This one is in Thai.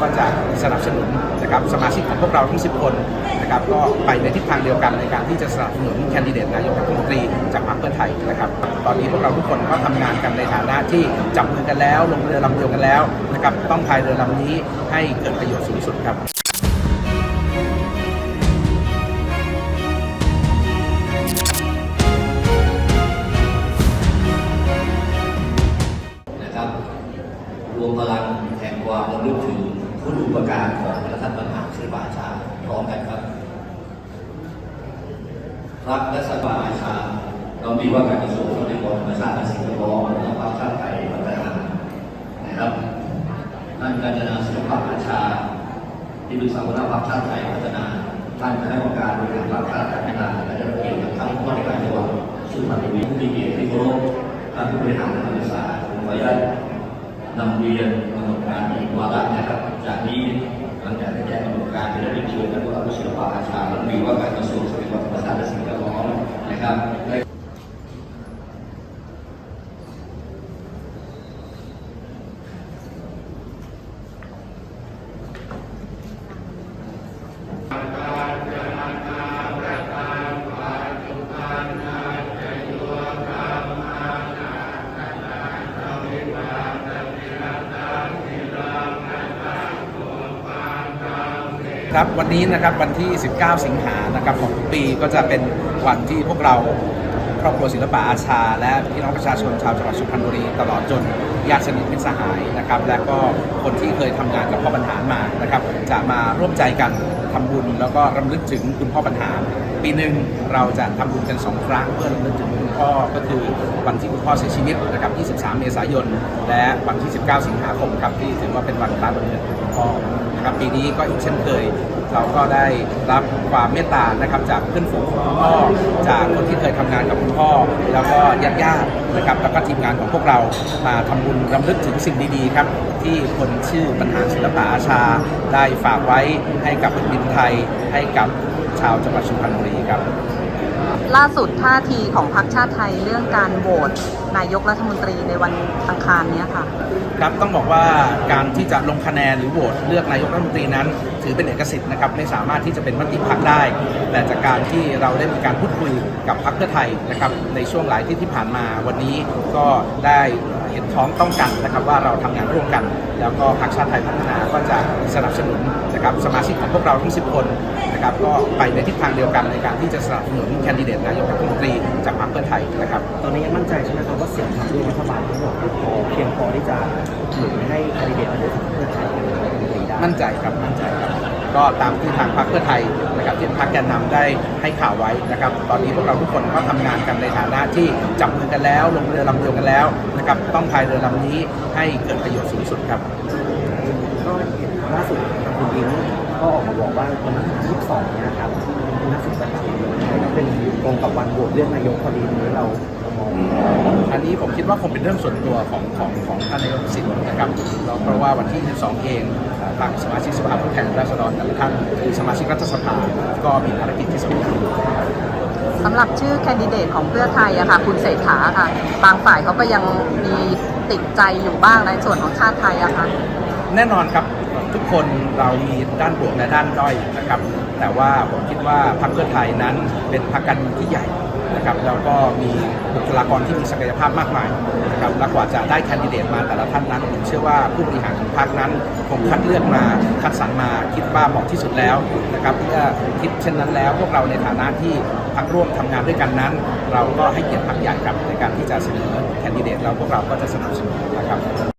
ก็จะสนับสนุนนะครับสมาชิกของพวกเราทั้ง 10 คนนะครับก็ไปในทิศทางเดียวกันในการที่จะสนับสนุนแคนดิเดตนายกรัฐมนตรีจากพรรคเพื่อไทยนะครับตอนนี้พวกเราทุกคนก็ทำงานกันในฐานะที่จับมือกันแล้ว ลงเรือลำเดียวกันแล้วนะครับต้องพายเรือลำนี้ให้เกิดประโยชน์สูงสุดครับนะครับรวมพลังแห่งความระลึกถึง คุณอุปการของพระท่านบรรหารศิลปาชาพร้อมกันครับ รักและสบายชา เรามีว่าการกระทรวงทรัพยากรธรรมชาติและสิ่งแวดล้อมและความชาติไทยพัฒนานะครับท่านการจนาศิลปะอาชา ที่ปรึกษาหัวหน้าพรรคชาติไทยพัฒนา ท่านคณะกรรมการบริหารพรรคชาติพัฒนาและได้รับเกียรติจากท่านผู้ว่าการจังหวัดสุพรรณบุรีผู้มีเกียรติที่เคารพท่านผู้บริหารและนักศึกษาผมขออนุญาต นำเรียนกำหนดการอีกวาระนะครับจากนี้หลังจากได้แจ้งกำหนดการจะได้เรียนเชิญท่านผู้ว่าศิลปอาชาและมีว่าการกระทรวงทรัพยากรธรรมชาติและสิ่งแวดล้อมนะครับได้ ครับวันนี้นะครับวันที่ 19 สิงหานะครับของทุกปีก็จะเป็นวันที่พวกเราครอบครัวศิลปะอาชา และพี่น้องประชาชนชาวจังหวัดสุพรรณบุรีตลอดจนญาติสนิทมิตรสหายนะครับและก็คนที่เคยทำงานกับพ่อบรรหารมานะครับจะมาร่วมใจกันทำบุญ แล้วก็รำลึกถึงคุณพ่อบรรหารปีหนึ่งเราจะทำบุญกันสองครั้งเพื่อรำลึกถึงคุณพ่อก็คือวันที่คุณพ่อเสียชีวิตนะครับ 23 เมษายน และวันที่ 19 สิงหาคมครับที่ถือว่าเป็นวันคล้ายวันเกิดของคุณพ่อ นะครับปีนี้ก็อีกเช่นเคย เราก็ได้รับความเมตตานะครับจากเพื่อนฝูงของคุณพ่อจากคนที่เคยทำงานกับคุณพ่อ แล้วก็ญาติญาติๆนะครับแล้วก็ทีมงานของพวกเรามาทำบุญรำลึกถึงสิ่งดีๆครับ ที่คนชื่อบรรหาศิลปะอาชา ได้ฝากไว้ให้กับแผ่นดินไทยให้กับชาวจังหวัดสุพรรณบุรีครับ ล่าสุดท่าทีของพรรคชาติไทยเรื่องการโหวตนายกรัฐมนตรีในวันอังคารนี้ค่ะ ครับต้องบอกว่าการที่จะลงคะแนนหรือโหวตเลือกนายกรัฐมนตรีนั้น ถือเป็นเอกสิทธิ์นะครับไม่สามารถที่จะเป็นมติพรรคได้ แต่จากการที่เราได้มีการพูดคุยกับพรรคเพื่อไทยนะครับในช่วงหลายที่ที่ผ่านมาวันนี้ก็ได้ ห็นท้องต้องกันนะครับว่าเราทำงานร่วมกัน แล้วก็พรรคชาติไทยพัฒนาก็จะสนับสนุนนะครับสมาชิกของพวกเราทั้ง 10 คนนะครับก็ไปในทิศทางเดียวกันในการที่จะสนับสนุนแคนดิเดตนายกรัฐมนตรีจากพรรคเพื่อไทยนะครับตอนนี้ยังมั่นใจใช่ไหมครับว่าเสียงขับเคลื่อนรัฐบาลทั้งหมดพอเพียงพอที่จะหนุนให้แคนดิเดตนายกของเพื่อไทยเป็นนายกรัฐมนตรีได้มั่นใจครับมั่นใจครับ ก็ตามที่ทางพรรคเพื่อไทยนะครับที่พรรคแกนนำได้ให้ข่าวไว้นะครับ ตอนนี้พวกเราทุกคนก็ทำงานกันในฐานะที่จับมือกันแล้ว ลงเรือลำเดียวกันแล้วนะครับ ต้องพายเรือลำนี้ให้เกิดประโยชน์สูงสุดครับก็เห็นล่าสุดทางคุณยิ้มก็ออกมาบอกว่าวันที่22เนี่ยนะครับนนักศึกษาแล้วเป็นตรงกับวันโหวตเลือกนายกพอดีนี้เรามอง นนี้ผมคิดว่าคงเป็นเรื่องส่วนตัวของของของท่านนายกสิทธิ์นะครับแล้วเพราะว่าวันที่ 12 เองทางสมาชิกสภาผู้แทนราษฎรแต่ละท่านหรือสมาชิกรัฐสภาก็มีภารกิจที่สำคัญสำหรับชื่อแคนดิเดตของเพื่อไทยอะค่ะคุณเศรษฐาค่ะ บางฝ่ายเขาก็ยังมีติดใจอยู่บ้างในส่วนของชาติไทยอะค่ะแน่นอนครับทุกคนเรามีด้านบวกและด้านด้อยนะครับ แต่ว่าผมคิดว่าพรรคเพื่อไทยนั้นเป็นพรรคการเมืองที่ใหญ่ นะครับแล้วก็มีบุคลากรที่มีศักยภาพมากมายนะครับและกว่าจะได้แคนดิเดตมาแต่ละท่านนั้นผมเชื่อว่าผู้บริหารของพรรคนั้นคงคัดเลือกมาคัดสรรมาคิดว่าเหมาะที่สุดแล้วนะครับเมื่อคิดเช่นนั้นแล้ว พวกเราในฐานะที่พรรคร่วมทำงานด้วยกันนั้น เราก็ให้เกียรติพรรคใหญ่ครับในการที่จะเสนอแคนดิเดตแล้วพวกเราก็จะสนับสนุนนะครับ